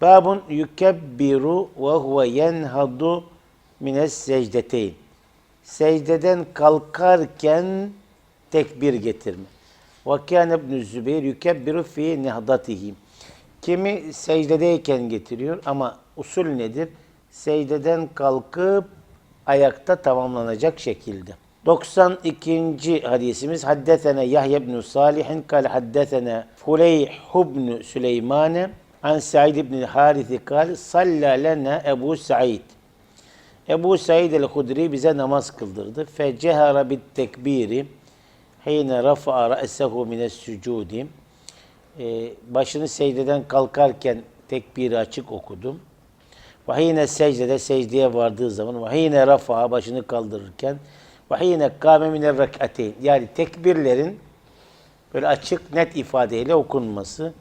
Babun yukebbiru ve huve yenhadu mines secdeteyn. Secdeden kalkarken tekbir getirme. Ve kâne ibn Zübeyir yukebbiru fi nehdatihi. Kimi secdedeyken getiriyor ama usul nedir? Secdeden kalkıp ayakta tamamlanacak şekilde. 92. hadisimiz Haddesene Yahya ibn Salihin kal haddesene Fuleyh ibn Süleymane an Sa'id ibn Harith kal salla lena Ebu Sa'id. Ebu Said el-Hudri bize namaz kıldırdı. Fecehara bit tekbiri hine rafa'a ra'sehu mines sucudi. Ee, başını secdeden kalkarken tekbiri açık okudum. Ve hine secdede secdeye vardığı zaman ve hine rafa'a başını kaldırırken ve hine kâme rek'ateyn. Yani tekbirlerin böyle açık net ifadeyle okunması.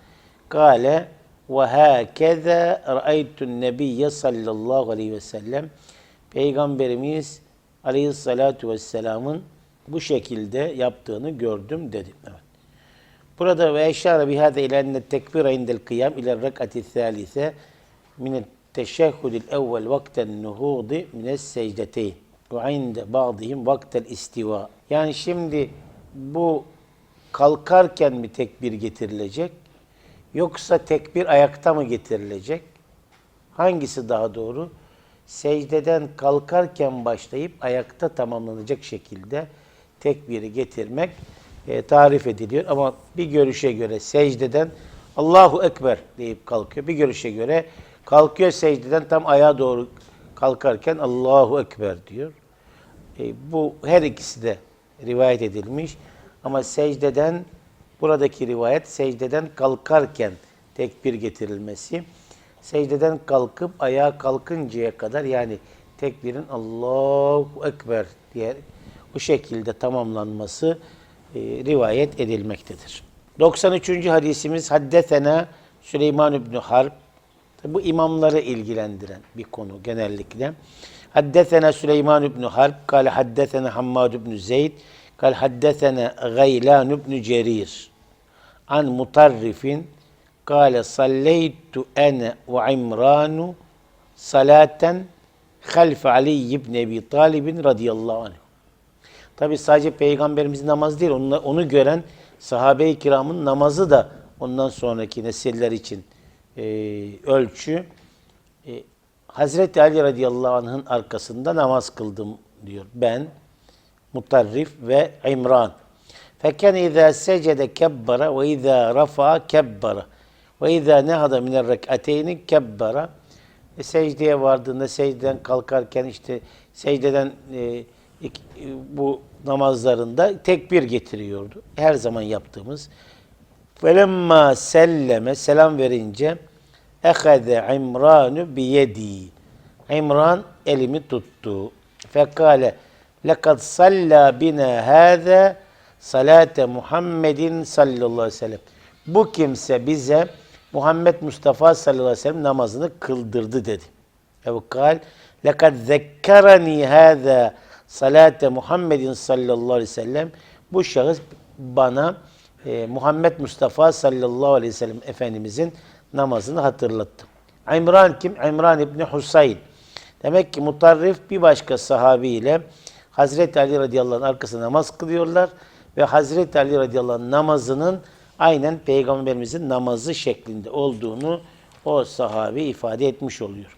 Kale hâkeze ra'aytun nebiyye sallallahu aleyhi ve sellem Peygamberimiz aleyhissalatu vesselamın bu şekilde yaptığını gördüm dedi. Evet. Burada ve eşare bihâde ile enne tekbira indel kıyam ile rek'ati thâlise min teşehhudil evvel vakten nuhudi mines secdeteyn ve inde ba'dihim vaktel istiva. Yani şimdi bu kalkarken mi tekbir getirilecek yoksa tekbir ayakta mı getirilecek? Hangisi daha doğru? Secdeden kalkarken başlayıp ayakta tamamlanacak şekilde tekbiri getirmek e, tarif ediliyor. Ama bir görüşe göre secdeden Allahu Ekber deyip kalkıyor. Bir görüşe göre kalkıyor secdeden tam ayağa doğru kalkarken Allahu Ekber diyor. E, bu her ikisi de rivayet edilmiş. Ama secdeden buradaki rivayet secdeden kalkarken tekbir getirilmesi. Secdeden kalkıp ayağa kalkıncaya kadar yani tekbirin Allahu Ekber diye bu şekilde tamamlanması e, rivayet edilmektedir. 93. hadisimiz Haddesena Süleyman İbni Harp. Bu imamları ilgilendiren bir konu genellikle. Haddesena Süleyman İbni Harp, kal haddesena Hammad İbni Zeyd, kal haddesena Gaylan İbni Cerir. An mutarrifin, kale salleytu ene ve imranu salaten half Ali ibn Ebi Talibin radıyallahu anh. Tabi sadece peygamberimizin namazı değil, onu, onu gören sahabe-i kiramın namazı da ondan sonraki nesiller için e, ölçü. E, Hazreti Ali radıyallahu anh'ın arkasında namaz kıldım diyor. Ben, Mutarrif ve İmran. Feken izâ secede kebbara ve izâ rafa'a kebbara ve izâ nehada minel rek'ateyni kebbara. E, secdeye vardığında secdeden kalkarken işte secdeden e, e, bu namazlarında tekbir getiriyordu. Her zaman yaptığımız. Felemma selleme selam verince ehade İmranu biyedi. İmran elimi tuttu. Fekale lekad salla bina hâze salate Muhammedin sallallahu aleyhi ve sellem. Bu kimse bize Muhammed Mustafa sallallahu aleyhi ve sellem namazını kıldırdı dedi. Ebu kal lekad zekkerani hâze salate Muhammedin sallallahu aleyhi ve sellem. Bu şahıs bana e, Muhammed Mustafa sallallahu aleyhi ve sellem Efendimizin namazını hatırlattı. İmran kim? İmran İbni Husayn. Demek ki mutarrif bir başka sahabiyle Hazreti Ali radıyallahu anh arkasında namaz kılıyorlar ve Hazreti Ali radıyallahu anh namazının aynen Peygamberimizin namazı şeklinde olduğunu o sahabi ifade etmiş oluyor.